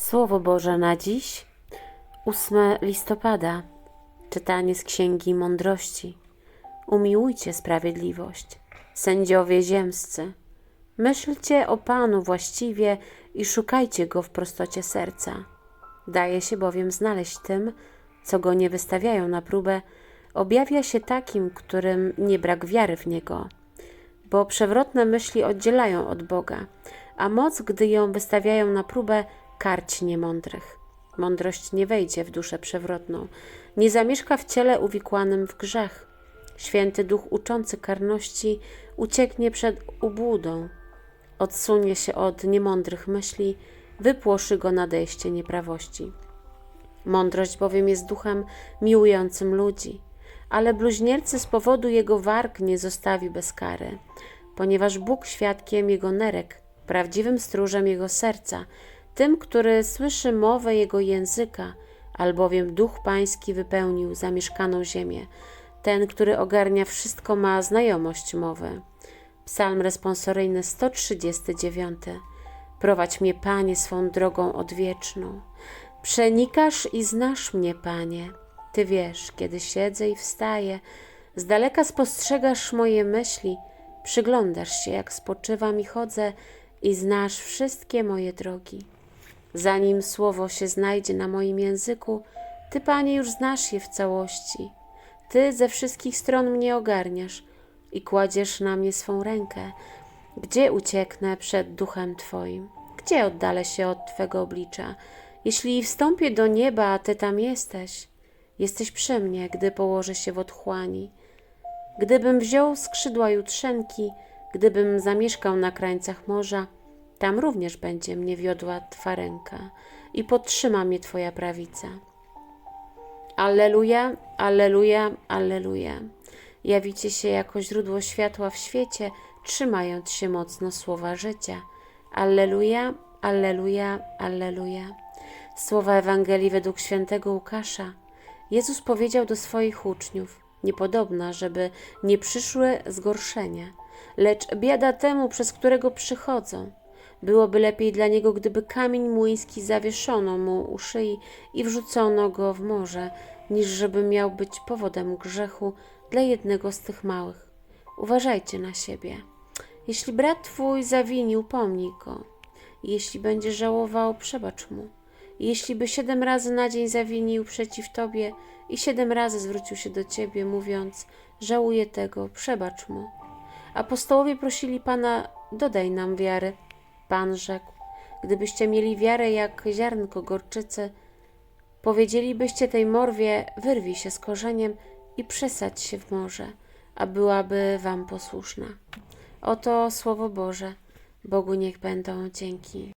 Słowo Boże na dziś, 8 listopada, czytanie z Księgi Mądrości. Umiłujcie sprawiedliwość, sędziowie ziemscy. Myślcie o Panu właściwie i szukajcie Go w prostocie serca. Daje się bowiem znaleźć tym, co Go nie wystawiają na próbę, objawia się takim, którym nie brak wiary w Niego bo przewrotne myśli oddzielają od Boga, a moc, gdy ją wystawiają na próbę, karci niemądrych. Mądrość nie wejdzie w duszę przewrotną, nie zamieszka w ciele uwikłanym w grzech. Święty Duch uczący karności ucieknie przed ubłudą, odsunie się od niemądrych myśli, wypłoszy go nadejście nieprawości. Mądrość bowiem jest duchem miłującym ludzi, ale bluźniercy z powodu jego warg nie zostawi bez kary, ponieważ Bóg świadkiem jego nerek, prawdziwym stróżem jego serca, tym, który słyszy mowę jego języka, albowiem duch pański wypełnił zamieszkaną ziemię. Ten, który ogarnia wszystko, ma znajomość mowy. Psalm responsoryjny 139. Prowadź mnie, Panie, swą drogą odwieczną. Przenikasz i znasz mnie, Panie. Ty wiesz, kiedy siedzę i wstaję, z daleka spostrzegasz moje myśli, przyglądasz się, jak spoczywam i chodzę, i znasz wszystkie moje drogi. Zanim słowo się znajdzie na moim języku, Ty, Panie, już znasz je w całości. Ty ze wszystkich stron mnie ogarniasz i kładziesz na mnie swą rękę. Gdzie ucieknę przed duchem Twoim? Gdzie oddalę się od Twego oblicza? Jeśli wstąpię do nieba, a Ty tam jesteś, jesteś przy mnie, gdy położę się w otchłani. Gdybym wziął skrzydła jutrzenki, gdybym zamieszkał na krańcach morza, tam również będzie mnie wiodła Twa ręka i podtrzyma mnie Twoja prawica. Alleluja, alleluja, alleluja. Jawicie się jako źródło światła w świecie, trzymając się mocno słowa życia. Alleluja, alleluja, alleluja. Słowa Ewangelii według świętego Łukasza. Jezus powiedział do swoich uczniów: Niepodobna, żeby nie przyszły zgorszenia, lecz biada temu, przez którego przychodzą. Byłoby lepiej dla niego, gdyby kamień młyński zawieszono mu u szyi i wrzucono go w morze, niż żeby miał być powodem grzechu dla jednego z tych małych. Uważajcie na siebie. Jeśli brat twój zawinił, pomnij go. Jeśli będzie żałował, przebacz mu. Jeśli by siedem razy na dzień zawinił przeciw tobie i siedem razy zwrócił się do ciebie, mówiąc: Żałuję tego, przebacz mu. Apostołowie prosili Pana: Dodaj nam wiary. Pan rzekł: Gdybyście mieli wiarę jak ziarnko gorczycy, powiedzielibyście tej morwie: Wyrwij się z korzeniem i przesadź się w morze, a byłaby wam posłuszna. Oto słowo Boże. Bogu niech będą dzięki.